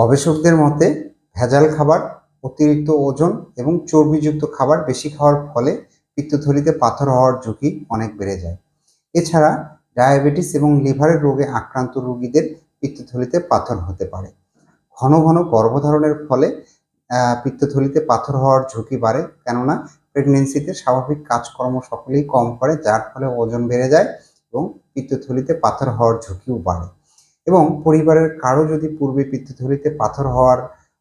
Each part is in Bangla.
গবেষকদের মতে, ভেজাল খাবার, অতিরিক্ত ওজন এবং চর্বিযুক্ত খাবার বেশি খাওয়ার ফলে পিত্তথলিতে পাথর হওয়ার ঝুঁকি অনেক বেড়ে যায়। এছাড়া, ডায়াবেটিস এবং লিভারের রোগে আক্রান্ত রোগীদের পিত্তথলিতে পাথর হতে পারে। ঘন ঘন গর্ভধারণের ফলে পিত্তথলিতে পাথর হওয়ার ঝুঁকি বাড়ে, কেননা প্রেগনেন্সিতে স্বাভাবিক কাজকর্ম সকলেই কম করে, যার ফলে ওজন বেড়ে যায় এবং পিত্তথলিতে পাথর হওয়ার ঝুঁকিও বাড়ে। এবং পরিবারের কারও যদি পূর্বে পিত্তথলিতে পাথর হওয়ার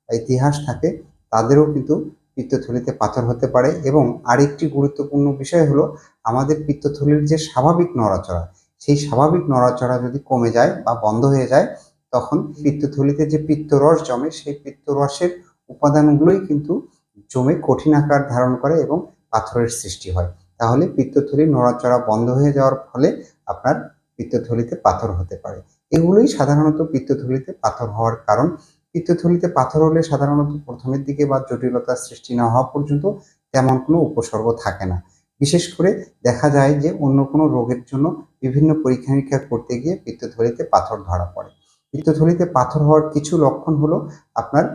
ইতিহাস থাকে, তাদেরও কিন্তু পিত্তথলিতে পাথর হতে পারে। এবং আরেকটি গুরুত্বপূর্ণ বিষয় হলো, আমাদের পিত্তথলির যে স্বাভাবিক নড়াচড়া, সেই স্বাভাবিক নড়াচড়া যদি কমে যায় বা বন্ধ হয়ে যায়, তখন পিত্তথলিতে যে পিত্তরস জমে, সেই পিত্তরসের উপাদানগুলোই কিন্তু জমে কঠিন আকার ধারণ করে এবং পাথরের সৃষ্টি হয়। তাহলে পিত্তথলির নড়াচড়া বন্ধ হয়ে যাওয়ার ফলে আপনার পিত্তথলিতে পাথর হতে পারে। এগুলোই সাধারণত পিত্তথলিতে পাথর হওয়ার কারণ। পিত্তথলিতে পাথর হলে সাধারণত প্রথমের দিকে বা জটিলতার সৃষ্টি না হওয়া পর্যন্ত তেমন কোনো উপসর্গ থাকে না। বিশেষ করে দেখা যায় যে অন্য কোনো রোগের জন্য বিভিন্ন পরীক্ষা নিরীক্ষা করতে গিয়ে পিত্তথলিতে পাথর ধরা পড়ে। পিত্তথলিতে পাথর হওয়ার কিছু লক্ষণ হলো আপনার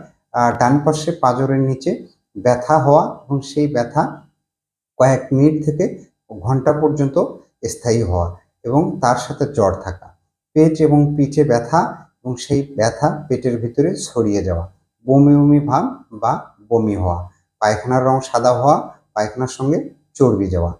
ডান পাশে পাঁজরের নিচে ব্যথা হওয়া এবং সেই ব্যথা কয়েক মিনিট থেকে ঘণ্টা পর্যন্ত স্থায়ী হওয়া এবং তার সাথে জ্বর থাকা। পেট এবং পিঠে ব্যথা এবং সেই ব্যথা পেটের ভিতরে ছড়িয়ে যাওয়া, বমি বমি ভাব বা বমি হওয়া, পায়খানার রং সাদা হওয়া, পায়খানার সঙ্গে চর্বি যাওয়া।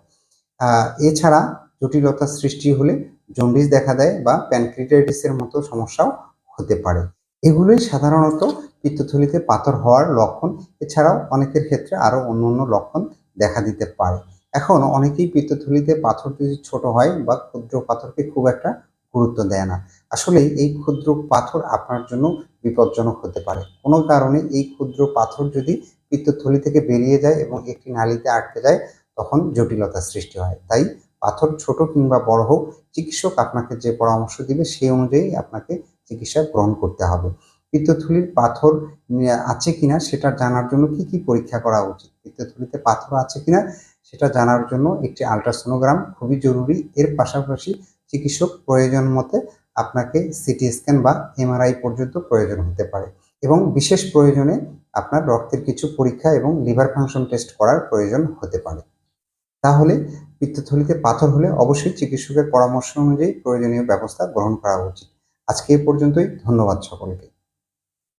এছাড়া জটিলতার সৃষ্টি হলে জন্ডিস দেখা দেয় বা প্যানক্রিটাইটিসের মতো সমস্যাও হতে পারে। এগুলোই সাধারণত পিত্তথলিতে পাথর হওয়ার লক্ষণ। এছাড়াও অনেকের ক্ষেত্রে আরও অন্য অন্য লক্ষণ দেখা দিতে পারে। এখন অনেকেই পিত্তথলিতে পাথর যদি ছোট হয় বা ক্ষুদ্র পাথরকে খুব একটা গুরুত্ব দেয় না। আসলে এই ক্ষুদ্র পাথর আপনার জন্য বিপজ্জনক হতে পারে। কোনো কারণে এই ক্ষুদ্র পাথর যদি পিত্তথলি থেকে বেরিয়ে যায় এবং একটি নালীতে আটকে যায়, তখন জটিলতার সৃষ্টি হয়। তাই পাথর ছোট কিংবা বড় হোক, চিকিৎসক আপনাকে যে পরামর্শ দিবে সেই অনুযায়ী আপনাকে চিকিৎসা গ্রহণ করতে হবে। পিত্তথলির পাথর আছে কিনা সেটা জানার জন্য কি কি পরীক্ষা করা উচিত? পিত্তথলিতে পাথর আছে কিনা সেটা জানার জন্য একটি আলট্রাসোনোগ্রাম খুবই জরুরি। এর পাশাপাশি চিকিৎসক প্রয়োজন মতে আপনাকে সিটি স্ক্যান বা এমআরআই পর্যন্ত প্রয়োজন হতে পারে এবং বিশেষ প্রয়োজনে আপনার রক্তের কিছু পরীক্ষা এবং লিভার ফাংশন টেস্ট করার প্রয়োজন হতে পারে। তাহলে পিত্তথলিতে পাথর হলে অবশ্যই চিকিৎসকের পরামর্শ অনুযায়ী প্রয়োজনীয় ব্যবস্থা গ্রহণ করা উচিত। আজকে এ পর্যন্তই। ধন্যবাদ সকলকে।